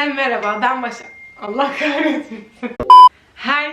Herkese merhaba, ben Başak. Allah kahretsin.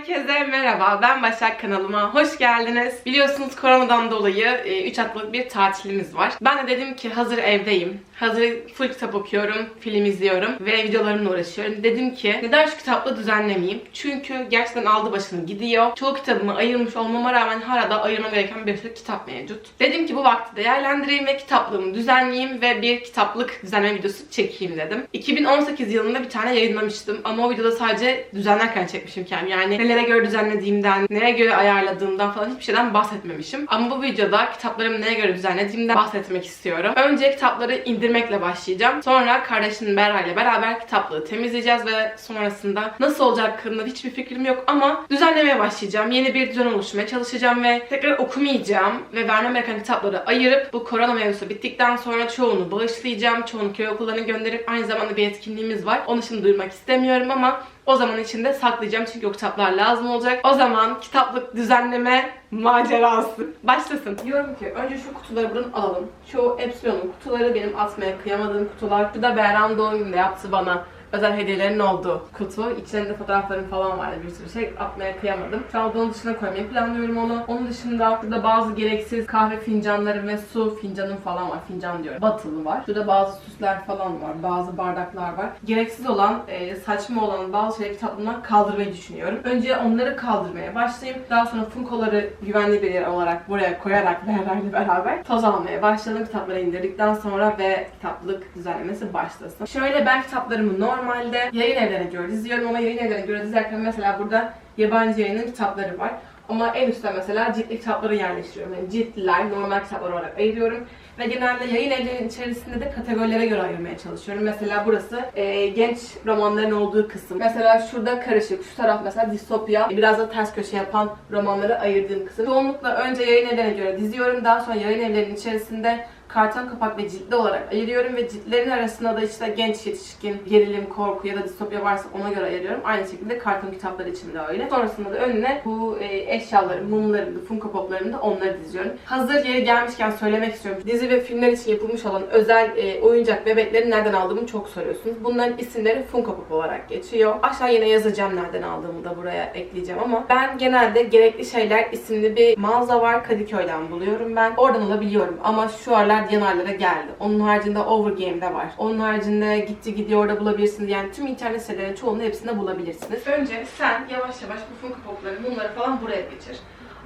Herkese merhaba, ben Başak kanalıma hoş geldiniz. Biliyorsunuz koronadan dolayı 3 haftalık bir tatilimiz var. Ben de dedim ki hazır evdeyim, hazır full kitap okuyorum, film izliyorum ve videolarımla uğraşıyorum. Dedim ki neden şu kitapla düzenlemeyeyim? Çünkü gerçekten aldı başını gidiyor. Çoğu kitabımı ayırmış olmama rağmen hala da ayırmam gereken bir sürü kitap mevcut. Dedim ki bu vakti değerlendireyim ve kitaplığımı düzenleyeyim ve bir kitaplık düzenleme videosu çekeyim dedim. 2018 yılında bir tane yayınlamıştım ama o videoda sadece düzenlerken çekmişim kendimi. Yani nelere göre düzenlediğimden, neye göre ayarladığımdan falan hiçbir şeyden bahsetmemişim. Ama bu videoda kitaplarımı neye göre düzenlediğimden bahsetmek istiyorum. Önce kitapları indirmekle başlayacağım. Sonra kardeşim Berra ile beraber kitaplığı temizleyeceğiz ve sonrasında nasıl olacak hakkında hiçbir fikrim yok ama düzenlemeye başlayacağım. Yeni bir düzen oluşturmaya çalışacağım ve tekrar okumayacağım ve vermem gereken kitapları ayırıp bu korona mevzusu bittikten sonra çoğunu bağışlayacağım. Çoğunu köy okullarına gönderip aynı zamanda bir etkinliğimiz var. Onu şimdi duyurmak istemiyorum ama o zaman içinde saklayacağım çünkü o kitaplar lazım olacak. O zaman kitaplık düzenleme macerası başlasın. Diyorum ki önce şu kutuları buradan alalım. Şu Epsilon'un kutuları benim atmaya kıyamadığım kutular. Bu da Behram doğum gününde yaptı bana özel hediyelerin olduğu kutu. İçlerinde fotoğraflarım falan vardı bir sürü şey. Atmaya kıyamadım. Şu an onun dışına koymayı planlıyorum onu. Onun dışında burada bazı gereksiz kahve fincanları ve su fincanım falan var. Fincan diyorum. Batılı var. Şurada bazı süsler falan var. Bazı bardaklar var. Gereksiz olan, e, saçma olan bazı şeyleri kitaplığımdan kaldırmayı düşünüyorum. Önce onları kaldırmaya başlayayım. Daha sonra Funko'ları güvenli bir yer olarak buraya koyarak Berra'yla beraber toz almaya başladım. Kitapları indirdikten sonra ve kitaplık düzenlemesi başlasın. Şöyle ben kitaplarımı normalde yayın evlerine göre diziyorum ama yayın evlerine göre dizerken mesela burada yabancı yayının kitapları var. Ama en üstte mesela ciltli kitapları yerleştiriyorum. Yani ciltliler, normal kitaplar olarak ayırıyorum. Ve genelde yayın evlerinin içerisinde de kategorilere göre ayırmaya çalışıyorum. Mesela burası e, genç romanların olduğu kısım. Mesela şurada karışık, şu taraf mesela distopya, biraz da ters köşe yapan romanları ayırdığım kısım. Çoğunlukla önce yayın evlerine göre diziyorum. Daha sonra yayın evlerinin içerisinde karton kapak ve ciltli olarak ayırıyorum ve ciltlerin arasında da işte genç yetişkin, gerilim, korku ya da distopya varsa ona göre ayırıyorum. Aynı şekilde karton kitapları için de öyle. Sonrasında da önüne bu e, eşyaları, mumlarımı, funko poplarımı da onları diziyorum. Hazır yeri gelmişken söylemek istiyorum. Dizi ve filmler için yapılmış olan özel e, oyuncak bebekleri nereden aldığımı çok soruyorsunuz. Bunların isimleri funko pop olarak geçiyor. Aşağı yine yazacağım nereden aldığımı da buraya ekleyeceğim ama ben genelde gerekli şeyler isimli bir mağaza var. Kadıköy'den buluyorum ben. Oradan alabiliyorum ama şu aralar yanarlara geldi. Onun haricinde Overgame'de var. Onun haricinde gitti gidiyor orada bulabilirsiniz. Yani tüm internet sitelerinin çoğunu hepsinde bulabilirsiniz. Önce sen yavaş yavaş bu Funko Pop'ları, bunları falan buraya geçir.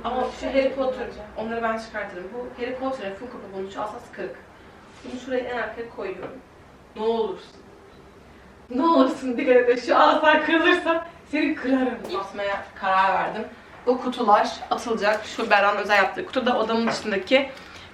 Ama şu Harry Potter, onları ben çıkartırım. Bu Harry Potter'ın Funko Pop'un şu asası kırık. Bunu şuraya en arkaya koyuyorum. Ne olursun. Ne olursun dikkat et. Şu asa kırılırsa seni kırarım. Basmaya karar verdim. Bu kutular atılacak. Şu Beran özel yaptığı kutu da odamın dışındaki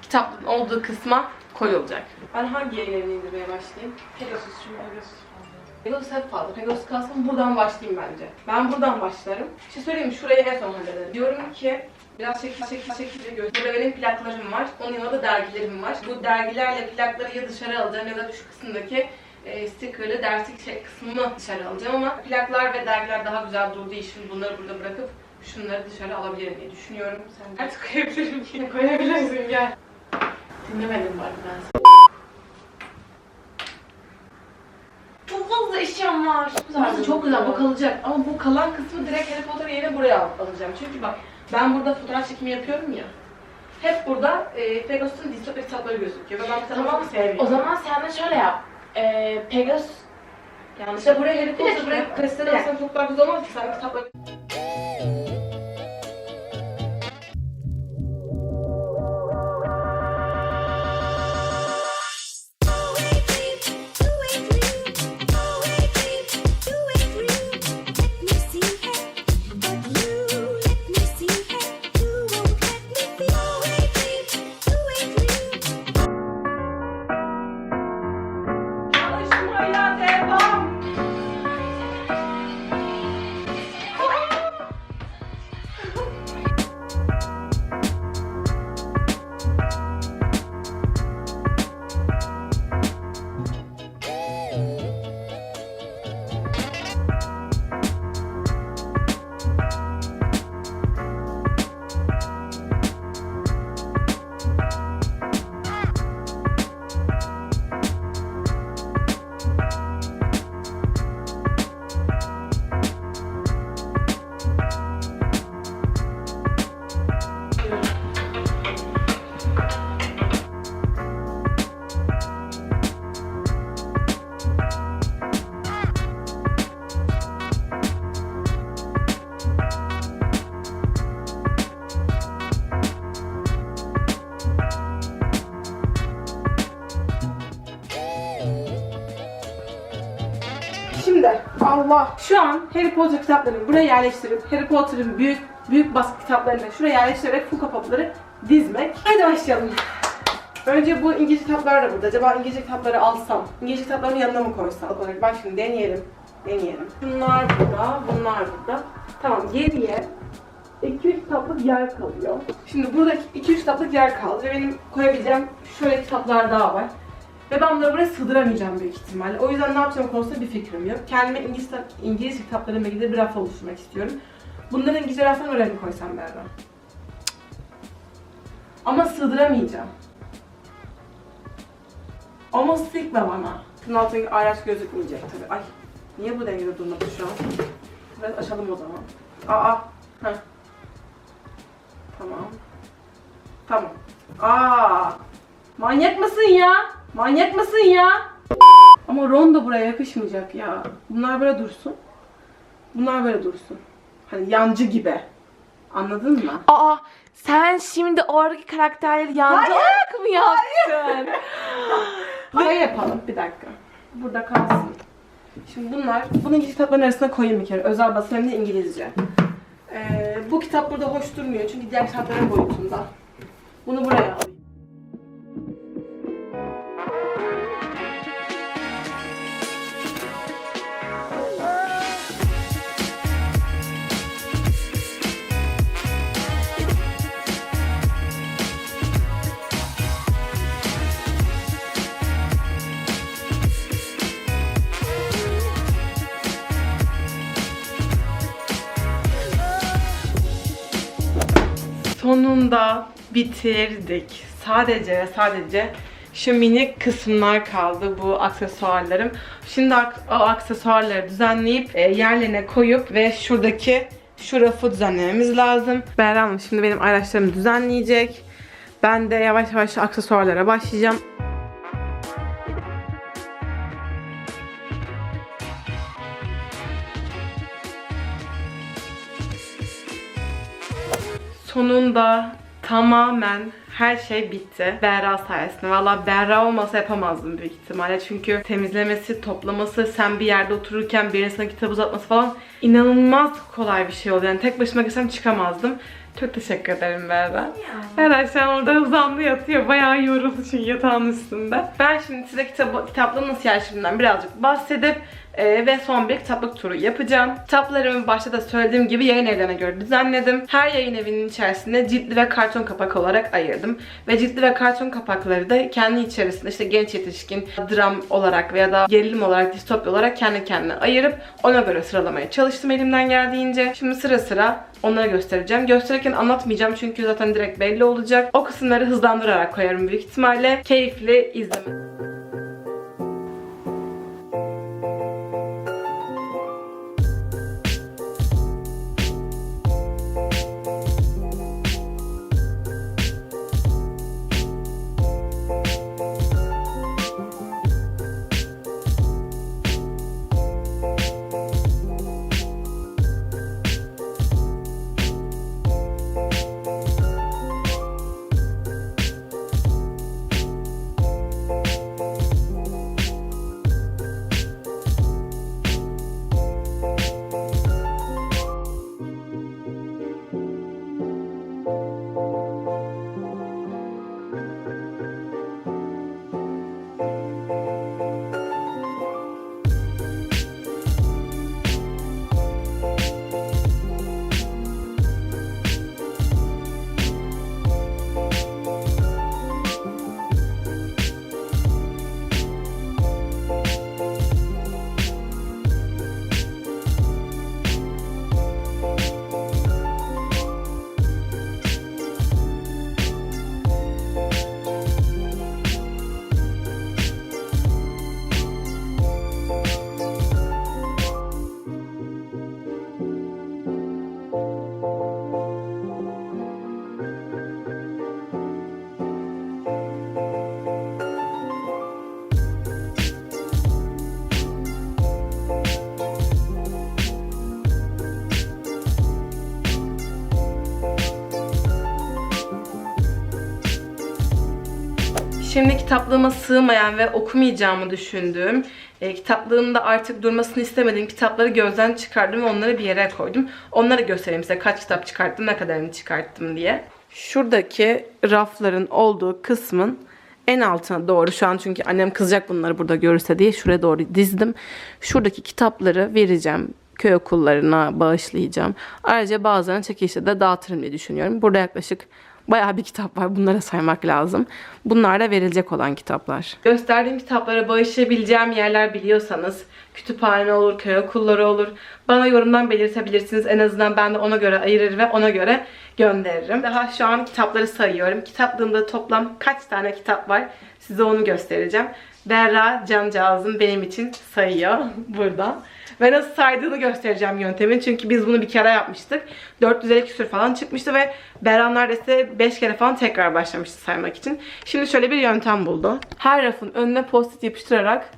kitapların olduğu kısma koyulacak. Ben hangi yayın evini indirmeye başlayayım? Pegasus çünkü Pegasus fazla. Pegasus hep fazla. Pegasus kalsın buradan başlayayım bence. Ben buradan başlarım. Bir şey söyleyeyim mi? Şurayı en son hallederim. Diyorum ki Biraz şekil şekil şekil göz. Burada benim plaklarım var. Onun yanında da dergilerim var. Bu dergilerle plakları ya dışarı alacağım ya da şu kısımdaki e, stickerlı derslik şey kısmını dışarı alacağım ama plaklar ve dergiler daha güzel durduğu için bunları burada bırakıp şunları dışarı alabilirim diye düşünüyorum. Sen de koyabilirim ki. Koyabilirsin gel. Dinlemedim bari ben. Çok fazla eşyam var. Burası çok güzel, bu kalacak. Ama bu kalan kısmı direkt Harry Potter yerine buraya al- alacağım. Çünkü bak, ben burada fotoğraf çekimi yapıyorum ya. Hep burada e, Pegasus'un distopya kitapları gözüküyor. Ve ben kitabı Tamam, çok sevmiyorum. O zaman sen de şöyle yap. Ee, Pegasus yanlış. İşte buraya Harry Potter, dakika. buraya Kristall'ı Bir alsam çok daha güzel olmaz ki. Sen kitapları... Allah. Şu an Harry Potter kitaplarını buraya yerleştirip Harry Potter'ın büyük büyük baskı kitaplarını şuraya yerleştirerek full kapakları dizmek. Hadi başlayalım. Önce bu İngilizce kitaplar da burada. Acaba İngilizce kitapları alsam, İngilizce kitapların yanına mı koysam? Olarak bak şimdi deneyelim. Deneyelim. Bunlar burada, bunlar burada. Tamam geriye 2-3 kitaplık yer kalıyor. Şimdi burada 2-3 kitaplık yer kaldı benim koyabileceğim şöyle kitaplar daha var. Ve ben bunları buraya sığdıramayacağım büyük ihtimalle. O yüzden ne yapacağım konusunda bir fikrim yok. Kendime İngiliz, İngiliz kitaplarımla ilgili bir raf oluşturmak istiyorum. Bunların İngilizce raftan oraya mı koysam Berra? Ama sığdıramayacağım. Ama sıkma bana. Şunun altındaki ayraç gözükmeyecek tabii. Ay niye bu dengede durmadı şu an? Biraz açalım o zaman. Aa. Heh. Tamam. Tamam. Aa. Manyak mısın ya? Manyak mısın ya? Ama rondo buraya yakışmayacak ya. Bunlar böyle dursun. Bunlar böyle dursun. Hani yancı gibi. Anladın mı? Aa sen şimdi oradaki karakterleri yancı olarak mı yaptın? Böyle yapalım. Bir dakika. Burada kalsın. Şimdi bunlar, bunu İngilizce kitapların arasına koyayım bir kere. Özel basın hem de İngilizce. Ee, bu kitap burada hoş durmuyor çünkü diğer kitapların boyutunda. Bunu buraya alayım. Sonunda bitirdik. Sadece ve sadece şu minik kısımlar kaldı bu aksesuarlarım. Şimdi o aksesuarları düzenleyip e, yerlerine koyup ve şuradaki şu rafı düzenlememiz lazım. Berra Hanım şimdi benim araçlarımı düzenleyecek. Ben de yavaş yavaş aksesuarlara başlayacağım. Sonunda tamamen her şey bitti. Berra sayesinde. Valla Berra olmasa yapamazdım büyük ihtimalle. Çünkü temizlemesi, toplaması, sen bir yerde otururken birinin sana kitap uzatması falan inanılmaz kolay bir şey oldu. Yani tek başıma gitsem çıkamazdım. Çok teşekkür ederim Berra. Berra şu an orada uzandı yatıyor. Bayağı yoruldu çünkü yatağın üstünde. Ben şimdi size kitabı, kitapların nasıl yerleştirdiğimden birazcık bahsedip ee, ve son bir kitaplık turu yapacağım. Kitaplarımı başta da söylediğim gibi yayın evlerine göre düzenledim. Her yayın evinin içerisinde ciltli ve karton kapak olarak ayırdım. Ve ciltli ve karton kapakları da kendi içerisinde işte genç yetişkin, dram olarak veya da gerilim olarak, distopya olarak kendi kendine ayırıp ona göre sıralamaya çalıştım elimden geldiğince. Şimdi sıra sıra onları göstereceğim. Gösterirken anlatmayacağım çünkü zaten direkt belli olacak. O kısımları hızlandırarak koyarım büyük ihtimalle. Keyifli izleme. Kitaplığıma sığmayan ve okumayacağımı düşündüğüm, e, kitaplığımda artık durmasını istemediğim kitapları gözden çıkardım ve onları bir yere koydum. Onları göstereyim size kaç kitap çıkarttım, ne kadarını çıkarttım diye. Şuradaki rafların olduğu kısmın en altına doğru şu an çünkü annem kızacak bunları burada görürse diye şuraya doğru dizdim. Şuradaki kitapları vereceğim. Köy okullarına bağışlayacağım. Ayrıca bazılarını çekilişte de dağıtırım diye düşünüyorum. Burada yaklaşık bayağı bir kitap var. Bunlara saymak lazım. Bunlar da verilecek olan kitaplar. Gösterdiğim kitaplara bağışlayabileceğim yerler biliyorsanız kütüphane olur, köy okulları olur. Bana yorumdan belirtebilirsiniz. En azından ben de ona göre ayırır ve ona göre gönderirim. Daha şu an kitapları sayıyorum. Kitaplığımda toplam kaç tane kitap var size onu göstereceğim. Berra Cancağız'ın benim için sayıyor burada. Ve nasıl saydığını göstereceğim yöntemin. Çünkü biz bunu bir kere yapmıştık. 450 küsür falan çıkmıştı ve Berra neredeyse 5 kere falan tekrar başlamıştı saymak için. Şimdi şöyle bir yöntem buldu. Her rafın önüne post-it yapıştırarak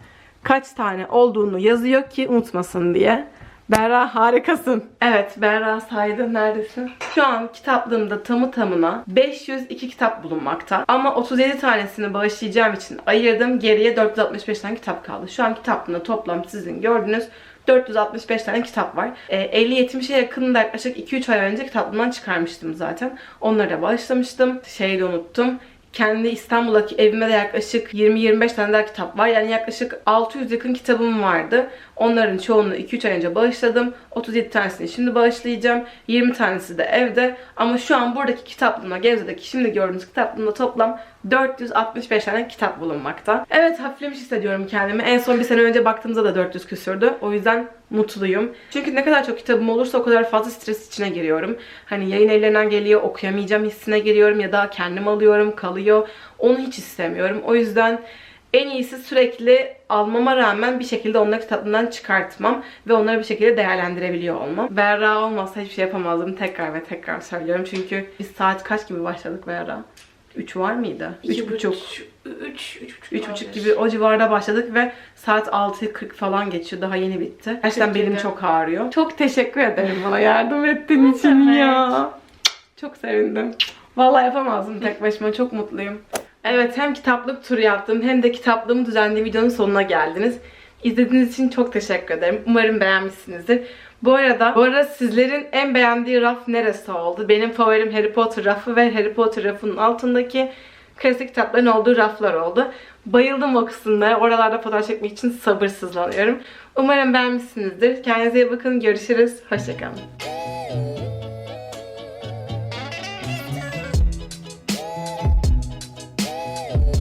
kaç tane olduğunu yazıyor ki unutmasın diye. Berra harikasın. Evet Berra saydı. Neredesin? Şu an kitaplığımda tamı tamına 502 kitap bulunmakta. Ama 37 tanesini bağışlayacağım için ayırdım. Geriye 465 tane kitap kaldı. Şu an kitaplığımda toplam sizin gördüğünüz 465 tane kitap var. Ee, 50-70'e yakın da yaklaşık 2-3 ay önce kitaplığımdan çıkarmıştım zaten. Onlara da bağışlamıştım. Şeyi de unuttum. Kendi İstanbul'daki evime de yaklaşık 20-25 tane daha kitap var. Yani yaklaşık 600 yakın kitabım vardı. Onların çoğunu 2-3 ay önce bağışladım. 37 tanesini şimdi bağışlayacağım. 20 tanesi de evde. Ama şu an buradaki kitaplığımda, Gevze'deki şimdi gördüğünüz kitaplığımda toplam 465 tane kitap bulunmakta. Evet hafiflemiş hissediyorum kendimi. En son bir sene önce baktığımızda da 400 küsürdü. O yüzden mutluyum. Çünkü ne kadar çok kitabım olursa o kadar fazla stres içine giriyorum. Hani yayın evlerinden geliyor, okuyamayacağım hissine giriyorum ya da kendim alıyorum, kalıyor. Onu hiç istemiyorum. O yüzden en iyisi sürekli almama rağmen bir şekilde onları kitaplığından çıkartmam ve onları bir şekilde değerlendirebiliyor olmam. Berra olmasa hiçbir şey yapamazdım. Tekrar ve tekrar söylüyorum. Çünkü biz saat kaç gibi başladık Berra? 3 var mıydı? 3.30. 3 Üç buçuk gibi o civarda başladık ve saat 6.40 falan geçiyor. Daha yeni bitti. Gerçekten belim çok ağrıyor. Çok teşekkür ederim bana yardım ettiğin için ya. Çok sevindim. Vallahi yapamazdım tek başıma. Çok mutluyum. Evet hem kitaplık turu yaptım hem de kitaplığımı düzenlediğim videonun sonuna geldiniz. İzlediğiniz için çok teşekkür ederim. Umarım beğenmişsinizdir. Bu arada, bu arada sizlerin en beğendiği raf neresi oldu? Benim favorim Harry Potter rafı ve Harry Potter rafının altındaki klasik kitapların olduğu raflar oldu. Bayıldım o kısımlara. Oralarda fotoğraf çekmek için sabırsızlanıyorum. Umarım beğenmişsinizdir. Kendinize iyi bakın. Görüşürüz. Hoşçakalın.